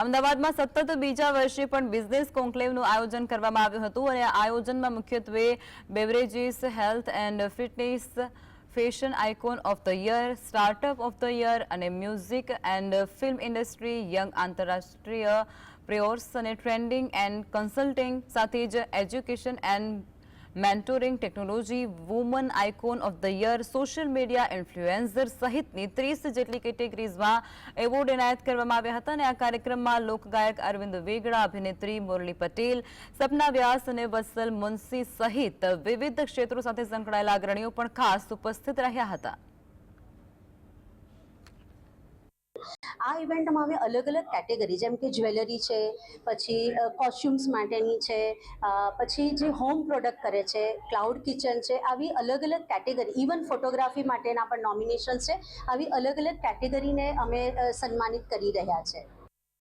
અમદાવાદમાં સતત બીજા વર્ષે પણ બિઝનેસ કોન્ક્લેવનું આયોજન કરવામાં આવ્યું હતું અને આ આયોજનમાં મુખ્યત્વે beverages health and fitness fashion icon of the year startup of the year અને music and film industry young આંતરરાષ્ટ્રીય પ્રિયોર્સ અને ટ્રેન્ડિંગ એન્ડ કન્સલ્ટિંગ સાથે જ education and mentoring technology woman icon of the year social media influencer સહિતની ત્રીસ જેટલી કેટેગરીઝમાં award એનાયત કરવામાં આવ્યા હતા અને આ કાર્યક્રમમાં લોકગાયક અરવિંદ વેગડા, અભિનેત્રી મુરલી પટેલ, સપના વ્યાસ અને વત્સલ મુનસી સહિત વિવિધ ક્ષેત્રો સાથે સંકળાયેલા અગ્રણીઓ પણ ખાસ ઉપસ્થિત રહ્યા હતા. આ ઇવેન્ટમાં અમે અલગ અલગ કેટેગરી, જેમ કે જ્વેલરી છે, પછી કોસ્ચ્યુમ્સ માટેની છે પછી જે હોમ પ્રોડક્ટ કરે છે ક્લાઉડ કિચન છે, આવી અલગ અલગ કેટેગરી ઇવન ફોટોગ્રાફી માટેના પણ નોમિનેશન છે, આવી અલગ અલગ કેટેગરીને અમે સન્માનિત કરી રહ્યા છે.